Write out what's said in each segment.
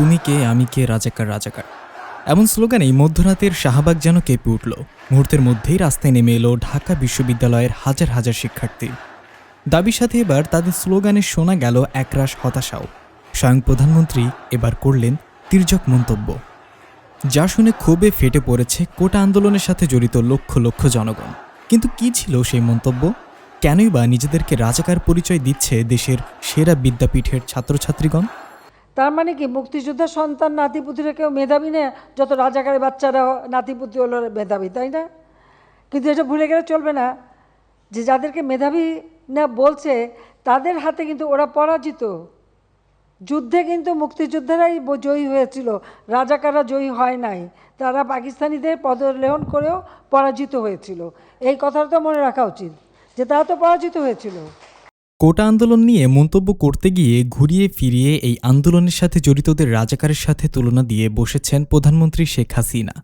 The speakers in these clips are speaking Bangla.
তুমি কে? আমি কে? রাজাকার রাজাকার। এমন স্লোগানেই মধ্যরাতের শাহবাগ যেন কেঁপে উঠল। মুহূর্তের মধ্যেই রাস্তায় নেমে এলো ঢাকা বিশ্ববিদ্যালয়ের হাজার হাজার শিক্ষার্থী। দাবির সাথে এবার তাদের স্লোগানে শোনা গেল একরাশ হতাশাও। স্বয়ং প্রধানমন্ত্রী এবার করলেন তির্যক মন্তব্য। যা শুনে ক্ষোভে ফেটে পড়েছে কোটা আন্দোলনের সাথে জড়িত লক্ষ লক্ষ জনগণ। কিন্তু কি ছিল সেই মন্তব্য? কেনই বা নিজেদেরকে রাজাকার পরিচয় দিচ্ছে দেশের সেরা বিদ্যাপীঠের ছাত্রছাত্রীগণ? তার মানে কি মুক্তিযোদ্ধার সন্তান নাতিপুতিরা কেউ মেধাবী না? যত রাজাকারের বাচ্চারা নাতিপুতি হলো মেধাবী, তাই না? কিন্তু এটা ভুলে গেলে চলবে না। যে যাদেরকে মেধাবী না বলছে, তাদের হাতে কিন্তু ওরা পরাজিত। যুদ্ধে কিন্তু মুক্তিযোদ্ধারাই জয়ী হয়েছিল। রাজাকাররা জয়ী হয় নাই। তারা পাকিস্তানিদের পদলেহন করেও পরাজিত হয়েছিল। এই কথাটা তো মনে রাখা উচিত, যে তারা তো পরাজিত হয়েছিল। কোটা আন্দোলন নিয়ে মন্তব্য করতে গিয়ে ঘুরিয়ে ফিরিয়ে এই আন্দোলনের সাথে জড়িতদের রাজাকারের সাথে তুলনা দিয়ে বসেছেন প্রধানমন্ত্রী শেখ হাসিনা।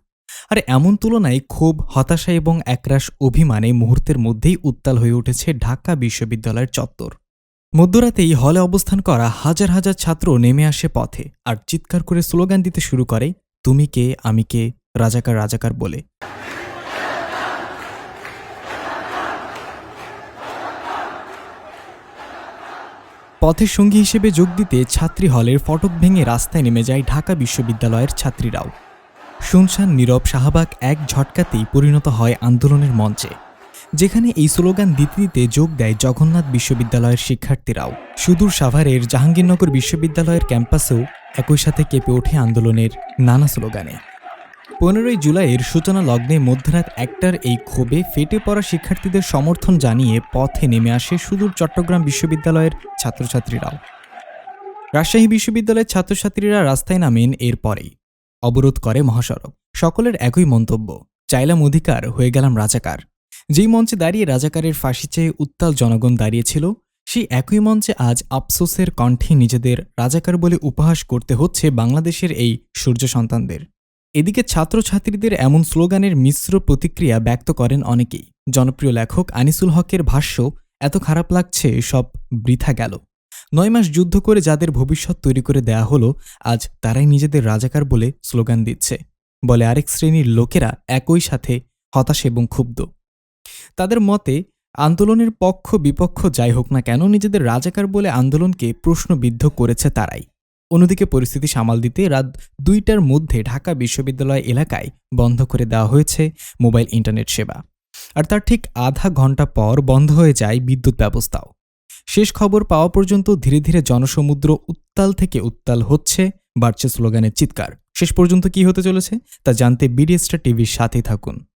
আর এমন তুলনায় ক্ষোভ, হতাশা এবং একরাশ অভিমানে মুহূর্তের মধ্যেই উত্তাল হয়ে উঠেছে ঢাকা বিশ্ববিদ্যালয়ের চত্বর। মধ্যরাতেই হলে অবস্থান করা হাজার হাজার ছাত্র নেমে আসে পথে আর চিৎকার করে স্লোগান দিতে শুরু করে, তুমি কে, আমি কে, রাজাকার রাজাকার বলে। পথের সঙ্গী হিসেবে যোগ দিতে ছাত্রী হলের ফটক ভেঙে রাস্তায় নেমে যায় ঢাকা বিশ্ববিদ্যালয়ের ছাত্রীরাও। শুনশান, নীরব, শাহবাগ এক ঝটকাতেই পরিণত হয় আন্দোলনের মঞ্চে, যেখানে এই স্লোগান দিতে দিতে যোগ দেয় জগন্নাথ বিশ্ববিদ্যালয়ের শিক্ষার্থীরাও। সুদূর সাভারের জাহাঙ্গীরনগর বিশ্ববিদ্যালয়ের ক্যাম্পাসেও একই সাথে কেঁপে ওঠে আন্দোলনের নানা স্লোগানে। পনেরোই জুলাইয়ের সূচনা লগ্নে মধ্যরাত একটার এই ক্ষোভে ফেটে পড়া শিক্ষার্থীদের সমর্থন জানিয়ে পথে নেমে আসে সুদূর চট্টগ্রাম বিশ্ববিদ্যালয়ের ছাত্রছাত্রীরাও। রাজশাহী বিশ্ববিদ্যালয়ের ছাত্রছাত্রীরা রাস্তায় নামেন এরপরেই। অবরোধ করে মহাসড়ক। সকলের একই মন্তব্য, চাইলাম অধিকার, হয়ে গেলাম রাজাকার। যেই মঞ্চে দাঁড়িয়ে রাজাকারের ফাঁসি চেয়ে উত্তাল জনগণ দাঁড়িয়েছিল, সেই একই মঞ্চে আজ আফসোসের কণ্ঠে নিজেদের রাজাকার বলে উপহাস করতে হচ্ছে বাংলাদেশের এই সূর্য সন্তানদের। এদিকে ছাত্রছাত্রীদের এমন স্লোগানের মিশ্র প্রতিক্রিয়া ব্যক্ত করেন অনেকেই। জনপ্রিয় লেখক আনিসুল হকের ভাষ্য, এত খারাপ লাগছে, সব বৃথা গেল। নয় মাস যুদ্ধ করে যাদের ভবিষ্যৎ তৈরি করে দেয়া হলো, আজ তারাই নিজেদের রাজাকার বলে স্লোগান দিচ্ছে। বলে আরেক শ্রেণির লোকেরা একই সাথে হতাশ এবং ক্ষুব্ধ। তাদের মতে, আন্দোলনের পক্ষ বিপক্ষ যাই হোক না কেন নিজেদের রাজাকার বলে আন্দোলনকে প্রশ্নবিদ্ধ করেছে তারাই। অন্যদিকে পরিস্থিতি সামাল দিতে রাত দুইটার মধ্যে ঢাকা বিশ্ববিদ্যালয় এলাকায় বন্ধ করে দেওয়া হয়েছে মোবাইল ইন্টারনেট সেবা। আর তার ঠিক আধা ঘণ্টা পর বন্ধ হয়ে যায় বিদ্যুৎ ব্যবস্থাও। শেষ খবর পাওয়া পর্যন্ত ধীরে ধীরে জনসমুদ্র উত্তাল থেকে উত্তাল হচ্ছে, বাড়ছে স্লোগানের চিৎকার। শেষ পর্যন্ত কি হতে চলেছে তা জানতে বিডিএসটা টিভির সাথেই থাকুন।